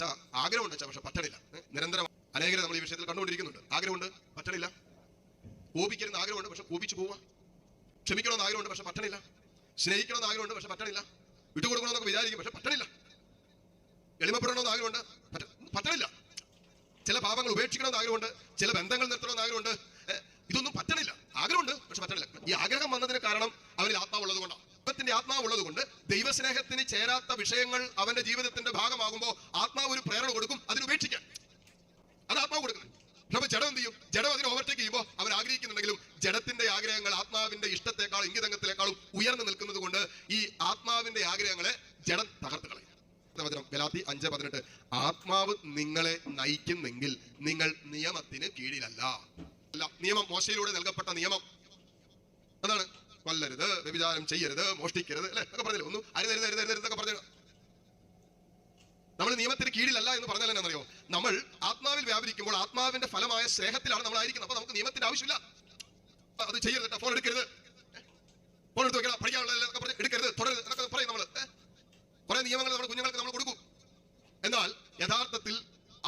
അച്ഛാ ആഗ്രഹമുണ്ട് അച്ഛാ പക്ഷെ പറ്റണില്ല. നിരന്തരം അനേകരെ നമ്മൾ ഈ വിഷയത്തിൽ കണ്ടുകൊണ്ടിരിക്കുന്നുണ്ട്. ആഗ്രഹമുണ്ട്? പറ്റണില്ല. കോപിക്കരുന്ന ആഗ്രഹമുണ്ട് പക്ഷെ കോപിച്ചു പോവുക ക്ഷമിക്കണമെന്ന് ആഗ്രഹമുണ്ട് പക്ഷെ പറ്റണില്ല. സ്നേഹിക്കണമെന്ന് ആഗ്രഹമുണ്ട് പക്ഷെ പറ്റണില്ല. വിട്ടുകൊടുക്കണമെന്നൊക്കെ വിചാരിക്കും പക്ഷെ പറ്റണില്ല. എളിമപ്പെടണമെന്ന് ആഗ്രഹമുണ്ട് പറ്റ- പറ്റണില്ല. ചില പാപങ്ങൾ ഉപേക്ഷിക്കണമെന്ന് ആഗ്രഹമുണ്ട് ചില ബന്ധങ്ങൾ നിർത്തണമെന്ന് ആഗ്രഹമുണ്ട്. ഇതൊന്നും പറ്റണില്ല. ആഗ്രഹമുണ്ട് പക്ഷെ പറ്റണില്ല. ഈ ആഗ്രഹം വന്നതിന് കാരണം അവരിൽ ആത്മാവുള്ളത് കൊണ്ടാണ് ദൈവത്തിന്റെ ആത്മാവുള്ളത് കൊണ്ട് ദൈവസ്നേഹത്തിന് ചേരാത്ത വിഷയങ്ങൾ അവന്റെ ജീവിതത്തിന്റെ ഭാഗമാകുമ്പോൾ ആത്മാവ് ഒരു പ്രേരണ കൊടുക്കും അതിന് ഉപേക്ഷിക്കാൻ അത് ആത്മാവ് കൊടുക്കുന്നത് അപ്പൊ ജഡം എന്ത് ചെയ്യും? ജഡം അതിനെ ഓവർടേക്ക് ചെയ്യുമ്പോൾ അവൻ ആഗ്രഹിക്കുന്നുണ്ടെങ്കിലും ജഡത്തിന്റെ ആഗ്രഹങ്ങൾ ആത്മാവിന്റെ ഇഷ്ടത്തെക്കാളും ഇംഗിതംഗത്തിലേക്കാളും ഉയർന്നു നിൽക്കുന്നത് കൊണ്ട് ഈ ആത്മാവിന്റെ ആഗ്രഹങ്ങളെ ജഡം തകർത്തു കളയും. വചനം അഞ്ച് പതിനെട്ട്. ആത്മാവ് നിങ്ങളെ നയിക്കുന്നെങ്കിൽ നിങ്ങൾ നിയമത്തിന് കീഴിലല്ല. അല്ല നിയമം മോശയിലൂടെ നൽകപ്പെട്ട നിയമം. അതാണ്. കൊല്ലരുത് വ്യഭിചാരം ചെയ്യരുത് മോഷ്ടിക്കരുത് അല്ലെ? ഒക്കെ പറഞ്ഞില്ല? ഒന്നും അരുതരുത് അരുതരുത് എന്നൊക്കെ പറഞ്ഞു നമ്മൾ നിയമത്തിന് കീഴിലല്ല എന്ന് പറഞ്ഞാൽ എന്നറിയോ നമ്മൾ ആത്മാവിൽ വ്യാപരിക്കുമ്പോൾ ആത്മാവിന്റെ ഫലമായ സ്നേഹത്തിലാണ് നമ്മൾ ആയിരിക്കുന്നത്. അപ്പൊ നമുക്ക് നിയമത്തിന്റെ ആവശ്യമില്ല. അത് ചെയ്യരുത് ഫോൺ എടുക്കരുത്. ഫോൺ എടുത്ത് വെക്കണം പഠിക്കാനുള്ള എടുക്കരുത് തുടരുത് എന്നൊക്കെ പറയും നമ്മൾ കുറെ നിയമങ്ങൾ നമ്മുടെ കുഞ്ഞുങ്ങൾക്ക് നമ്മൾ കൊടുക്കും. എന്നാൽ യഥാർത്ഥത്തിൽ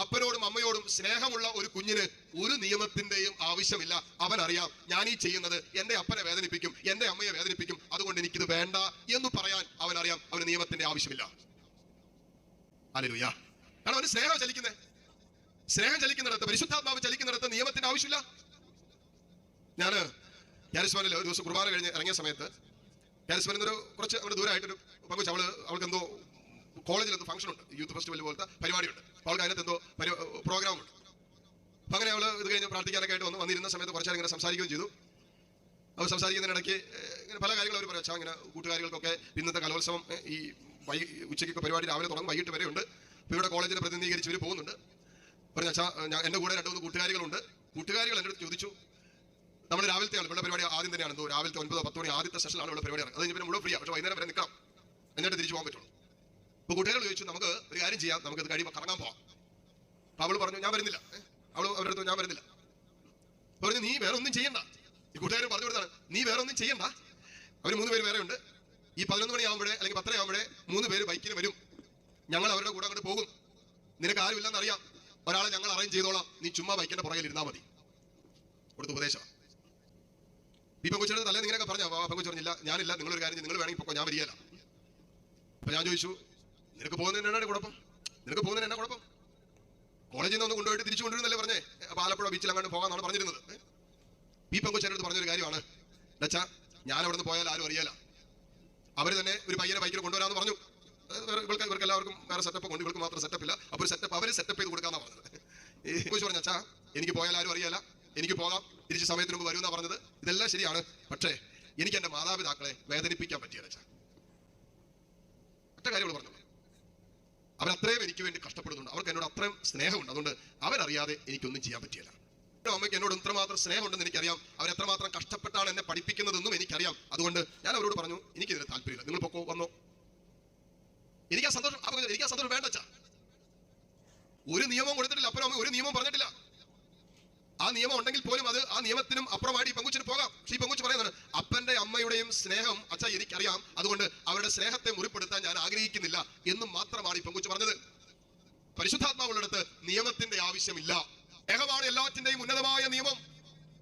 അപ്പനോടും അമ്മയോടും സ്നേഹമുള്ള ഒരു കുഞ്ഞിന് ഒരു നിയമത്തിന്റെയും ആവശ്യമില്ല. അവൻ അറിയാം ഞാൻ ഈ ചെയ്യുന്നത് എന്റെ അപ്പനെ വേദനിപ്പിക്കും എന്റെ അമ്മയെ വേദനിപ്പിക്കും അതുകൊണ്ട് എനിക്കിത് വേണ്ട എന്ന് പറയാൻ അവനറിയാം. അവന് നിയമത്തിന്റെ ആവശ്യമില്ല. അല്ലേലൂയ കാരണം അവന് സ്നേഹം ചലിക്കുന്നേ. സ്നേഹം ചലിക്കുന്നിടത്ത് പരിശുദ്ധാത്മാവ് ചലിക്കുന്നിടത്ത് നിയമത്തിന്റെ ആവശ്യമില്ല. ഞാൻ കാരിസ്മാനിൽ ഒരു ദിവസം കുർബാന കഴിഞ്ഞ് ഇറങ്ങിയ സമയത്ത് കാരിസ്മാനിൽ ഒരു കുറച്ച് അവിടെ ദൂരമായിട്ടൊരു പങ്കുവച്ച് അവൾ അവൾക്ക് എന്തോ കോളേജിൽ എന്തോ ഫംഗ്ഷൻ ഉണ്ട്. യൂത്ത് ഫെസ്റ്റിവൽ പോലത്തെ പരിപാടിയുണ്ട്. അവൾക്ക് അതിനകത്ത് എന്തോ പ്രോഗ്രാം ഉണ്ട്. അങ്ങനെ അവൾ ഇത് കഴിഞ്ഞ് പ്രാർത്ഥിക്കാനൊക്കെ ആയിട്ട് വന്ന് വന്നിരുന്ന സമയത്ത് കുറച്ചേരം ഇങ്ങനെ സംസാരിക്കുകയും ചെയ്തു. അവർ സംസാരിക്കുന്നതിനിടയ്ക്ക് ഇങ്ങനെ പല കാര്യങ്ങളും അവർ പറയാം. "അച്ഛാ, ഇങ്ങനെ കൂട്ടുകാരികൾക്കൊക്കെ ഇന്നത്തെ കലോത്സവം ഈ വൈ ഉച്ചയ്ക്കൊക്കെ പരിപാടി രാവിലെ തുടങ്ങും വൈകിട്ട് വരെ ഉണ്ട് അപ്പോൾ ഇവിടെ കോളേജിനെ പ്രതിനിധീകരിച്ച് ഇവർ പോകുന്നുണ്ട്. പറഞ്ഞു അച്ഛാ ഞാൻ എന്റെ കൂടെ രണ്ട് മൂന്ന് കൂട്ടുകാരികളുണ്ട്. കൂട്ടുകാരികൾ എന്റെ അടുത്ത് ചോദിച്ചു നമ്മൾ രാവിലത്തെ ആണ് ഇവിടെ പരിപാടി ആദ്യം തന്നെയാണ്. എന്തോ രാവിലത്തെ ഒൻപതോ പത്ത് മണി ആദ്യത്തെ സെഷനാണ് ഇവിടെ പരിപാടി അത് പിന്നെ മുഴുവൻ ഫ്രീ പക്ഷേ വൈകുന്നേരം വരെ നിൽക്കണം. എന്നിട്ട് തിരിച്ചു പോകാൻ പറ്റുള്ളൂ. അപ്പോൾ കൂട്ടുകാരികൾ ചോദിച്ചു നമുക്ക് ഒരു കാര്യം ചെയ്യാം. നമുക്ക് ഇത് കഴിയുമ്പോൾ കറങ്ങാൻ പോവാം. അപ്പോൾ അവൾ പറഞ്ഞു ഞാൻ വരുന്നില്ല. അവൾ അവരുടെ അടുത്ത് ഞാൻ വരുന്നില്ല. പറഞ്ഞു നീ വേറെ ഒന്നും ചെയ്യണ്ട. ഈ കൂട്ടുകാർ പറഞ്ഞു കൊടുത്താണ് നീ വേറെ ഒന്നും ചെയ്യണ്ട. അവർ മൂന്ന് പേര് വേറെ ഉണ്ട് ഈ പതിനൊന്ന് മണിയാകുമ്പോഴേ അല്ലെങ്കിൽ പത്തര ആകുമ്പോഴേ മൂന്ന് പേര് ബൈക്കിൽ വരും. ഞങ്ങൾ അവരുടെ കൂടെ അങ്ങോട്ട് പോകും. നിനക്ക് ആരുമില്ലെന്ന് അറിയാം. ഒരാളെ ഞങ്ങൾ അറേഞ്ച് ചെയ്തോളാം. നീ ചുമ്മാ ബൈക്കിന്റെ പുറകിൽ ഇരുന്നാൽ മതി. കൊടുത്ത ഉപദേശം. ഈ പെങ്കുച്ചെടുത്ത് തലേന്ന് ഇങ്ങനെയൊക്കെ പറഞ്ഞു? പെങ്കുച്ചു പറഞ്ഞില്ല. ഞാനില്ല. നിങ്ങളൊരു കാര്യം നിങ്ങൾ വേണമെങ്കിൽ പൊക്കോ. ഞാൻ വരികയില്ല. അപ്പൊ ഞാൻ ചോദിച്ചു നിനക്ക് പോകുന്നതിന് എന്നാണ് കുഴപ്പം? നിനക്ക് പോകുന്നതിന് എന്നാ കുഴപ്പം? കോളേജിൽ നിന്ന് ഒന്ന് കൊണ്ടുപോയിട്ട് തിരിച്ചു കൊണ്ടുവരുന്നല്ലേ പറഞ്ഞേ? അപ്പൊ ആലപ്പുഴ ബീച്ചിൽ അങ്ങോട്ട് പോകാന്നാണ് പറഞ്ഞിരുന്നത്. പെങ്കുച്ചേരുടെ അടുത്ത് പറഞ്ഞൊരു കാര്യമാണ്. ഡച്ചാ ഞാൻ അവിടെ നിന്ന് പോയാൽ ആരും അറിയാല. അവർ തന്നെ ഒരു പയ്യനെ ബൈക്കിൽ കൊണ്ടുവരാമെന്ന് പറഞ്ഞു. ഇവർക്ക് ഇവർക്ക് എല്ലാവർക്കും വേറെ സെറ്റപ്പ് കൊണ്ട് ഇവർക്ക് മാത്രം സെറ്റപ്പ് ഇല്ല. അപ്പോൾ സെറ്റപ്പ് അവർ സെറ്റപ്പ് ചെയ്ത് കൊടുക്കാന്ന് പറഞ്ഞത്. ഈ അച്ഛാ എനിക്ക് പോയാൽ ആരും അറിയാല. എനിക്ക് പോകാം. തിരിച്ച് സമയത്തിന് മുമ്പ് വരുമെന്നാ പറഞ്ഞത്. ഇതെല്ലാം ശരിയാണ്. പക്ഷേ എനിക്ക് എന്റെ മാതാപിതാക്കളെ വേദനിപ്പിക്കാൻ പറ്റിയ കാര്യങ്ങൾ പറഞ്ഞു അവരത്രയും എനിക്ക് വേണ്ടി കഷ്ടപ്പെടുന്നുണ്ട്. അവർക്ക് എന്നോട് അത്രയും സ്നേഹമുണ്ട്. അതുകൊണ്ട് അവരറിയാതെ എനിക്കൊന്നും ചെയ്യാൻ പറ്റിയല്ല. എന്റെ അമ്മയ്ക്ക് എന്നോട് എത്രമാത്രം സ്നേഹമുണ്ടെന്ന് എനിക്കറിയാം. അവർ എത്രമാത്രം കഷ്ടപ്പെട്ടാണ് എന്നെ പഠിപ്പിക്കുന്നതെന്നും എനിക്കറിയാം. അതുകൊണ്ട് ഞാൻ അവരോട് പറഞ്ഞു എനിക്കിതിന് താല്പര്യമില്ല. നിങ്ങൾ പൊക്കോ വന്നോ. എനിക്ക് ആ സന്തോഷം അപ്പൊ എനിക്ക് ആ സന്തോഷം വേണ്ട ഒരു നിയമം കൊടുത്തിട്ടില്ല. അപ്പനും അമ്മ ഒരു നിയമം പറഞ്ഞിട്ടില്ല. ആ നിയമം ഉണ്ടെങ്കിൽ പോലും അത് ആ നിയമത്തിനും അപ്പുറമായിട്ട് ഈ പെങ്കുച്ചിന് പോകാം. പക്ഷേ ഈ പെങ്കുച്ച് പറയുന്നത് അപ്പന്റെ അമ്മയുടെയും സ്നേഹം അച്ഛ എനിക്കറിയാം. അതുകൊണ്ട് അവരുടെ സ്നേഹത്തെ മുറിപ്പെടുത്താൻ ഞാൻ ആഗ്രഹിക്കുന്നില്ല എന്നും മാത്രമാണ് ഈ പെങ്കുച്ച് പറഞ്ഞത്. പരിശുദ്ധാത്മാവുള്ളിടത്ത് നിയമത്തിന്റെ ആവശ്യമില്ല. സ്നേഹമാണ് എല്ലാറ്റിന്റെയും ഉന്നതമായ നിയമം.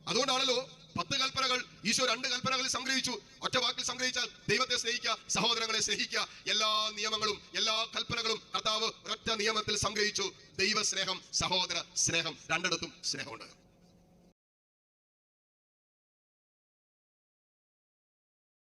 അതുകൊണ്ടാണല്ലോ പത്ത് കൽപ്പനകൾ ഈശോ രണ്ട് കൽപ്പനകളിൽ സംഗ്രഹിച്ചു. ഒറ്റ വാക്കിൽ സംഗ്രഹിച്ചാൽ ദൈവത്തെ സ്നേഹിക്കുക സഹോദരങ്ങളെ സ്നേഹിക്കുക. എല്ലാ നിയമങ്ങളും എല്ലാ കൽപ്പനകളും കർത്താവ് ഒറ്റ നിയമത്തിൽ സംഗ്രഹിച്ചു. ദൈവ സ്നേഹം സഹോദര സ്നേഹം രണ്ടിടത്തും സ്നേഹമുണ്ട്.